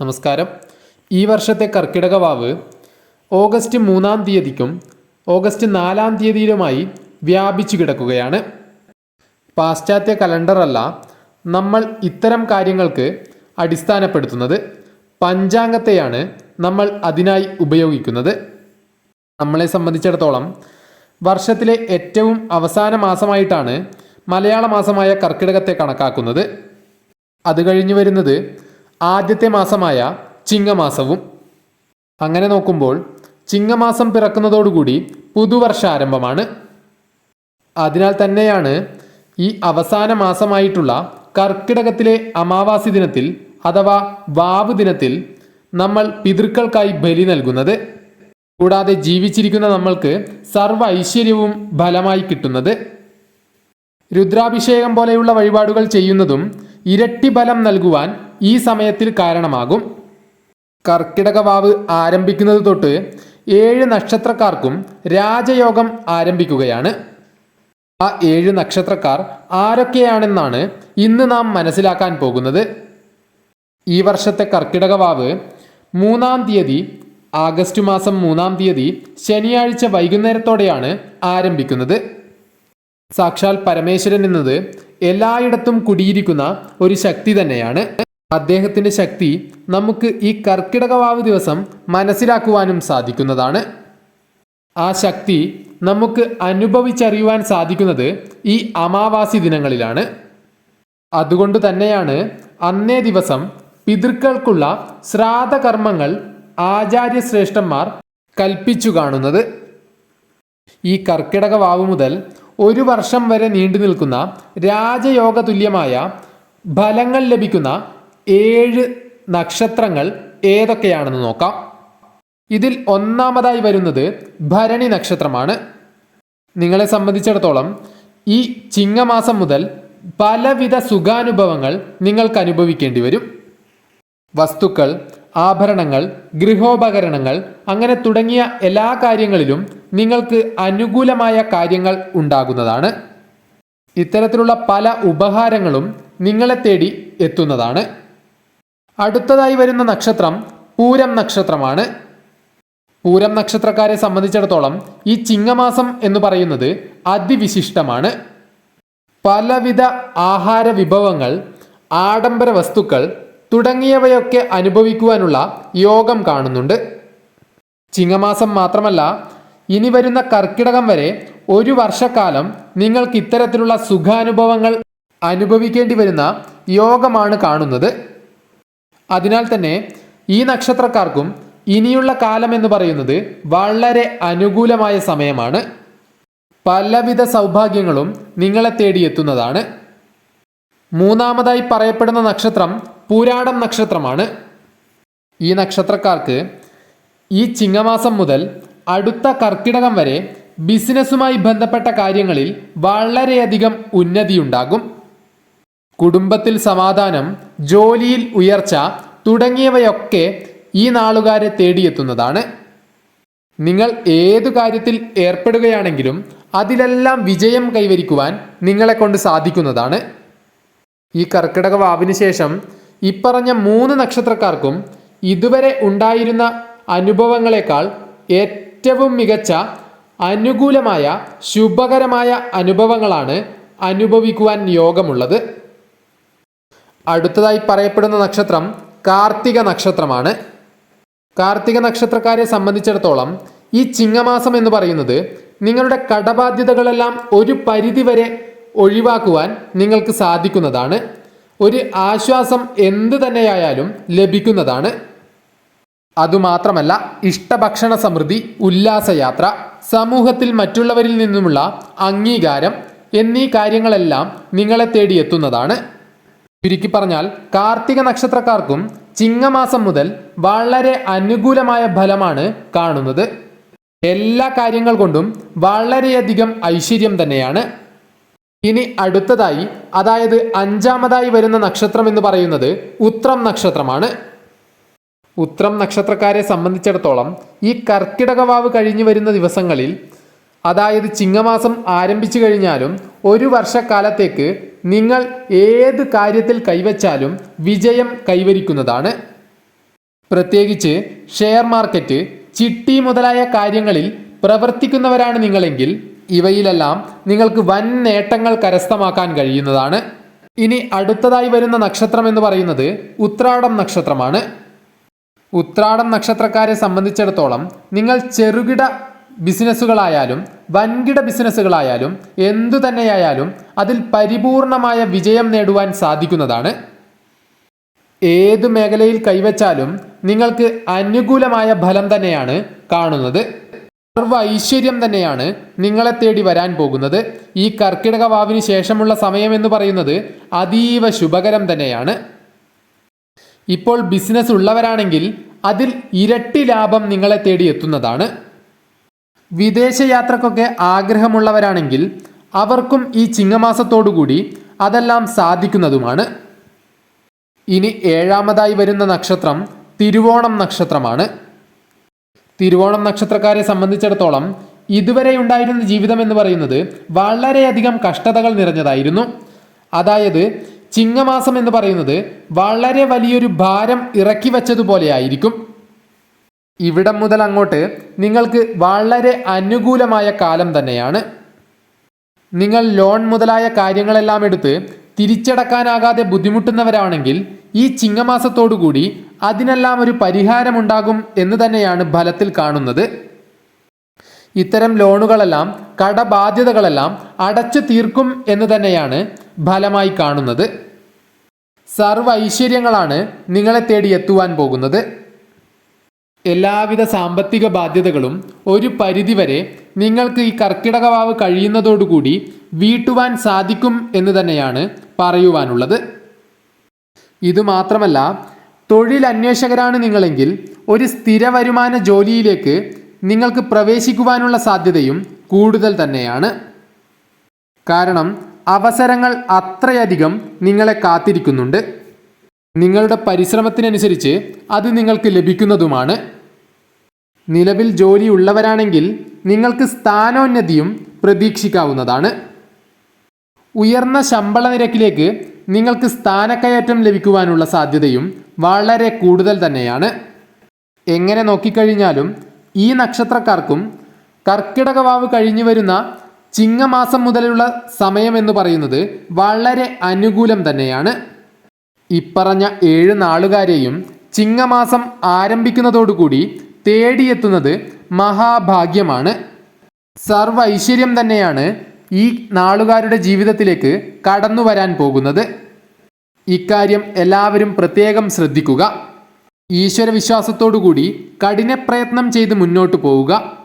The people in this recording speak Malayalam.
നമസ്കാരം. ഈ വർഷത്തെ കർക്കിടക വാവ് ഓഗസ്റ്റ് മൂന്നാം തീയതിക്കും ഓഗസ്റ്റ് നാലാം തീയതിയിലുമായി വ്യാപിച്ചു കിടക്കുകയാണ്. പാശ്ചാത്യ കലണ്ടറല്ല നമ്മൾ ഇത്തരം കാര്യങ്ങൾക്ക് അടിസ്ഥാനപ്പെടുത്തുന്നത്. പഞ്ചാംഗത്തെയാണ് നമ്മൾ അതിനായി ഉപയോഗിക്കുന്നത്. നമ്മളെ സംബന്ധിച്ചിടത്തോളം വർഷത്തിലെ ഏറ്റവും അവസാന മാസമായിട്ടാണ് മലയാള മാസമായ കർക്കിടകത്തെ കണക്കാക്കുന്നത്. അത് കഴിഞ്ഞു വരുന്നത് ആദ്യത്തെ മാസമായ ചിങ്ങമാസവും. അങ്ങനെ നോക്കുമ്പോൾ ചിങ്ങമാസം പിറക്കുന്നതോടുകൂടി പുതുവർഷ ആരംഭമാണ് അതിനാൽ തന്നെയാണ് ഈ അവസാന മാസമായിട്ടുള്ള കർക്കിടകത്തിലെ അമാവാസി ദിനത്തിൽ അഥവാ വാവ് ദിനത്തിൽ നമ്മൾ പിതൃക്കൾക്കായി ബലി നൽകുന്നത്. കൂടാതെ ജീവിച്ചിരിക്കുന്ന നമ്മൾക്ക് സർവ ഐശ്വര്യവും ഫലമായി കിട്ടുന്നത്. രുദ്രാഭിഷേകം പോലെയുള്ള വഴിപാടുകൾ ചെയ്യുന്നതും ഇരട്ടി ബലം നൽകുവാൻ ഈ സമയത്തിൽ കാരണമാകും. കർക്കിടക വാവ് ആരംഭിക്കുന്നത് തൊട്ട് ഏഴ് നക്ഷത്രക്കാർക്കും രാജയോഗം ആരംഭിക്കുകയാണ്. ആ ഏഴ് നക്ഷത്രക്കാർ ആരൊക്കെയാണെന്നാണ് ഇന്ന് നാം മനസ്സിലാക്കാൻ പോകുന്നത്. ഈ വർഷത്തെ കർക്കിടക വാവ് മൂന്നാം തീയതി ആഗസ്റ്റ് മാസം മൂന്നാം തീയതി ശനിയാഴ്ച വൈകുന്നേരത്തോടെയാണ് ആരംഭിക്കുന്നത്. സാക്ഷാൽ പരമേശ്വരൻ എന്നത് എല്ലായിടത്തും കുടിയിരിക്കുന്ന ഒരു ശക്തി തന്നെയാണ്. അദ്ദേഹത്തിന്റെ ശക്തി നമുക്ക് ഈ കർക്കിടകവാവ് ദിവസം മനസ്സിലാക്കുവാനും സാധിക്കുന്നതാണ്. ആ ശക്തി നമുക്ക് അനുഭവിച്ചറിയുവാൻ സാധിക്കുന്നത് ഈ അമാവാസി ദിനങ്ങളിലാണ്. അതുകൊണ്ട് തന്നെയാണ് അന്നേ ദിവസം പിതൃക്കൾക്കുള്ള ശ്രാദ്ധകർമ്മങ്ങൾ ആചാര്യശ്രേഷ്ഠന്മാർ കൽപ്പിച്ചു കാണുന്നത്. ഈ കർക്കിടക വാവ് മുതൽ ഒരു വർഷം വരെ നീണ്ടു നിൽക്കുന്ന രാജയോഗ തുല്യമായ ഫലങ്ങൾ ലഭിക്കുന്ന ഏഴ് നക്ഷത്രങ്ങൾ ഏതൊക്കെയാണെന്ന് നോക്കാം. ഇതിൽ ഒന്നാമതായി വരുന്നത് ഭരണി നക്ഷത്രമാണ്. നിങ്ങളെ സംബന്ധിച്ചിടത്തോളം ഈ ചിങ്ങമാസം മുതൽ പലവിധ സുഖാനുഭവങ്ങൾ നിങ്ങൾക്ക് അനുഭവിക്കേണ്ടി വരും. വസ്തുക്കൾ ആഭരണങ്ങൾ ഗൃഹോപകരണങ്ങൾ അങ്ങനെ തുടങ്ങിയ എല്ലാ കാര്യങ്ങളിലും നിങ്ങൾക്ക് അനുകൂലമായ കാര്യങ്ങൾ ഉണ്ടാകുന്നതാണ്. ഇത്തരത്തിലുള്ള പല ഉപഹാരങ്ങളും നിങ്ങളെ തേടി എത്തുന്നതാണ്. അടുത്തതായി വരുന്ന നക്ഷത്രം പൂരം നക്ഷത്രമാണ്. പൂരം നക്ഷത്രക്കാരെ സംബന്ധിച്ചിടത്തോളം ഈ ചിങ്ങമാസം എന്ന് പറയുന്നത് അതിവിശിഷ്ടമാണ്. പലവിധ ആഹാര വിഭവങ്ങൾ ആഡംബര വസ്തുക്കൾ തുടങ്ങിയവയൊക്കെ അനുഭവിക്കുവാനുള്ള യോഗം കാണുന്നുണ്ട്. ചിങ്ങമാസം മാത്രമല്ല ഇനി വരുന്ന കർക്കിടകം വരെ ഒരു വർഷക്കാലം നിങ്ങൾക്ക് ഇത്തരത്തിലുള്ള സുഖാനുഭവങ്ങൾ അനുഭവിക്കേണ്ടി വരുന്ന യോഗമാണ് കാണുന്നത്. അതിനാൽ തന്നെ ഈ നക്ഷത്രക്കാർക്കും ഇനിയുള്ള കാലം എന്ന് പറയുന്നത് വളരെ അനുകൂലമായ സമയമാണ്. പലവിധ സൗഭാഗ്യങ്ങളും നിങ്ങളെ തേടിയെത്തുന്നതാണ്. മൂന്നാമതായി പറയപ്പെടുന്ന നക്ഷത്രം പൂരാടം നക്ഷത്രമാണ്. ഈ നക്ഷത്രക്കാർക്ക് ഈ ചിങ്ങമാസം മുതൽ അടുത്ത കർക്കിടകം വരെ ബിസിനസ്സുമായി ബന്ധപ്പെട്ട കാര്യങ്ങളിൽ വളരെയധികം ഉന്നതിയുണ്ടാകും. കുടുംബത്തിൽ സമാധാനം ജോലിയിൽ ഉയർച്ച തുടങ്ങിയവയൊക്കെ ഈ നാളുകാരെ തേടിയെത്തുന്നതാണ്. നിങ്ങൾ ഏതു കാര്യത്തിൽ ഏർപ്പെടുകയാണെങ്കിലും അതിലെല്ലാം വിജയം കൈവരിക്കുവാൻ നിങ്ങളെ കൊണ്ട് സാധിക്കുന്നതാണ്. ഈ കർക്കിടക വാവിന് ശേഷം ഇപ്പറഞ്ഞ മൂന്ന് നക്ഷത്രക്കാർക്കും ഇതുവരെ ഉണ്ടായിരുന്ന അനുഭവങ്ങളെക്കാൾ ഏറ്റവും മികച്ച അനുകൂലമായ ശുഭകരമായ അനുഭവങ്ങളാണ് അനുഭവിക്കുവാൻ യോഗമുള്ളത്. അടുത്തതായി പറയപ്പെടുന്ന നക്ഷത്രം കാർത്തിക നക്ഷത്രമാണ്. കാർത്തിക നക്ഷത്രക്കാരെ സംബന്ധിച്ചിടത്തോളം ഈ ചിങ്ങമാസം എന്ന് പറയുന്നത് നിങ്ങളുടെ കടബാധ്യതകളെല്ലാം ഒരു പരിധിവരെ ഒഴിവാക്കുവാൻ നിങ്ങൾക്ക് സാധിക്കുന്നതാണ്. ഒരു ആശ്വാസം എന്ത് തന്നെയായാലും ലഭിക്കുന്നതാണ്. അതുമാത്രമല്ല ഇഷ്ടഭക്ഷണ സമൃദ്ധി ഉല്ലാസയാത്ര സമൂഹത്തിൽ മറ്റുള്ളവരിൽ നിന്നുമുള്ള അംഗീകാരം എന്നീ കാര്യങ്ങളെല്ലാം നിങ്ങളെ തേടിയെത്തുന്നതാണ്. ചുരുക്കി പറഞ്ഞാൽ കാർത്തിക നക്ഷത്രക്കാർക്കും ചിങ്ങമാസം മുതൽ വളരെ അനുകൂലമായ ഫലമാണ് കാണുന്നത്. എല്ലാ കാര്യങ്ങൾ കൊണ്ടും വളരെയധികം ഐശ്വര്യം തന്നെയാണ്. ഇനി അടുത്തതായി അതായത് അഞ്ചാമതായി വരുന്ന നക്ഷത്രം എന്ന് പറയുന്നത് ഉത്രം നക്ഷത്രമാണ്. ഉത്രം നക്ഷത്രക്കാരെ സംബന്ധിച്ചിടത്തോളം ഈ കർക്കിടക വാവ് കഴിഞ്ഞു വരുന്ന ദിവസങ്ങളിൽ അതായത് ചിങ്ങമാസം ആരംഭിച്ചു കഴിഞ്ഞാലും ഒരു വർഷക്കാലത്തേക്ക് നിങ്ങൾ ഏത് കാര്യത്തിൽ കൈവച്ചാലും വിജയം കൈവരിക്കുന്നതാണ്. പ്രത്യേകിച്ച് ഷെയർ മാർക്കറ്റ് ചിട്ടി മുതലായ കാര്യങ്ങളിൽ പ്രവർത്തിക്കുന്നവരാണ് നിങ്ങളെങ്കിൽ ഇവയിലെല്ലാം നിങ്ങൾക്ക് വൻ നേട്ടങ്ങൾ കരസ്ഥമാക്കാൻ കഴിയുന്നതാണ്. ഇനി അടുത്തതായി വരുന്ന നക്ഷത്രം എന്ന് പറയുന്നത് ഉത്രാടം നക്ഷത്രമാണ്. ഉത്രാടം നക്ഷത്രക്കാരെ സംബന്ധിച്ചിടത്തോളം നിങ്ങൾ ചെറുകിട ബിസിനസ്സുകളായാലും വൻകിട ബിസിനസ്സുകളായാലും എന്തു തന്നെയായാലും അതിൽ പരിപൂർണമായ വിജയം നേടുവാൻ സാധിക്കുന്നതാണ്. ഏത് മേഖലയിൽ കൈവച്ചാലും നിങ്ങൾക്ക് അനുകൂലമായ ഫലം തന്നെയാണ് കാണുന്നത്. സർവ ഐശ്വര്യം തന്നെയാണ് നിങ്ങളെ തേടി വരാൻ പോകുന്നത്. ഈ കർക്കിടക വാവിന് ശേഷമുള്ള സമയം എന്ന് പറയുന്നത് അതീവ ശുഭകരം തന്നെയാണ്. ഇപ്പോൾ ബിസിനസ് ഉള്ളവരാണെങ്കിൽ അതിൽ ഇരട്ടി ലാഭം നിങ്ങളെ തേടി എത്തുന്നതാണ്. വിദേശ യാത്രക്കൊക്കെ ആഗ്രഹമുള്ളവരാണെങ്കിൽ അവർക്കും ഈ ചിങ്ങമാസത്തോടുകൂടി അതെല്ലാം സാധിക്കുന്നതുമാണ്. ഇനി ഏഴാമതായി വരുന്ന നക്ഷത്രം തിരുവോണം നക്ഷത്രമാണ്. തിരുവോണം നക്ഷത്രക്കാരെ സംബന്ധിച്ചിടത്തോളം ഇതുവരെ ഉണ്ടായിരുന്ന ജീവിതം എന്ന് പറയുന്നത് വളരെയധികം കഷ്ടതകൾ നിറഞ്ഞതായിരുന്നു. അതായത് ചിങ്ങമാസം എന്ന് പറയുന്നത് വളരെ വലിയൊരു ഭാരം ഇറക്കി വച്ചതുപോലെയായിരിക്കും. ഇവിടം മുതൽ അങ്ങോട്ട് നിങ്ങൾക്ക് വളരെ അനുകൂലമായ കാലം തന്നെയാണ്. നിങ്ങൾ ലോൺ മുതലായ കാര്യങ്ങളെല്ലാം എടുത്ത് തിരിച്ചടക്കാനാകാതെ ബുദ്ധിമുട്ടുന്നവരാണെങ്കിൽ ഈ ചിങ്ങമാസത്തോടുകൂടി അതിനെല്ലാം ഒരു പരിഹാരമുണ്ടാകും എന്ന് തന്നെയാണ് ഫലത്തിൽ കാണുന്നത്. ഇത്തരം ലോണുകളെല്ലാം കടബാധ്യതകളെല്ലാം അടച്ചു തീർക്കും എന്ന് തന്നെയാണ് ഫലമായി കാണുന്നത്. സർവ ഐശ്വര്യങ്ങളാണ് നിങ്ങളെ തേടി എത്തുവാൻ പോകുന്നത്. എല്ലാവിധ സാമ്പത്തിക ബാധ്യതകളും ഒരു പരിധിവരെ നിങ്ങൾക്ക് ഈ കർക്കിടകവാവ് കഴിയുന്നതോടുകൂടി വീട്ടുവാൻ സാധിക്കും എന്ന് തന്നെയാണ് പറയുവാനുള്ളത്. ഇതുമാത്രമല്ല തൊഴിൽ അന്വേഷകരാണ് നിങ്ങളെങ്കിൽ ഒരു സ്ഥിര വരുമാന ജോലിയിലേക്ക് നിങ്ങൾക്ക് പ്രവേശിക്കുവാനുള്ള സാധ്യതയും കൂടുതൽ തന്നെയാണ്. കാരണം അവസരങ്ങൾ അത്രയധികം നിങ്ങളെ കാത്തിരിക്കുന്നുണ്ട്. നിങ്ങളുടെ പരിശ്രമത്തിനനുസരിച്ച് അത് നിങ്ങൾക്ക് ലഭിക്കുന്നതുമാണ്. നിലവിൽ ജോലിയുള്ളവരാണെങ്കിൽ നിങ്ങൾക്ക് സ്ഥാനോന്നതിയും പ്രതീക്ഷിക്കാവുന്നതാണ്. ഉയർന്ന ശമ്പള നിരക്കിലേക്ക് നിങ്ങൾക്ക് സ്ഥാനക്കയറ്റം ലഭിക്കുവാനുള്ള സാധ്യതയും വളരെ കൂടുതൽ തന്നെയാണ്. എങ്ങനെ നോക്കിക്കഴിഞ്ഞാലും ഈ നക്ഷത്രക്കാർക്കും കർക്കിടക വാവ് കഴിഞ്ഞു വരുന്ന ചിങ്ങമാസം മുതലുള്ള സമയം എന്ന് പറയുന്നത് വളരെ അനുകൂലം തന്നെയാണ്. ഇപ്പറഞ്ഞ ഏഴ് നാളുകാരെയും ചിങ്ങമാസം ആരംഭിക്കുന്നതോടുകൂടി തേടിയെത്തുന്നത് മഹാഭാഗ്യമാണ്. സർവ ഐശ്വര്യം തന്നെയാണ് ഈ നാളുകാരുടെ ജീവിതത്തിലേക്ക് കടന്നു വരാൻ പോകുന്നത്. ഇക്കാര്യം എല്ലാവരും പ്രത്യേകം ശ്രദ്ധിക്കുക. ഈശ്വര വിശ്വാസത്തോടുകൂടി കഠിന പ്രയത്നം ചെയ്ത് മുന്നോട്ട് പോവുക.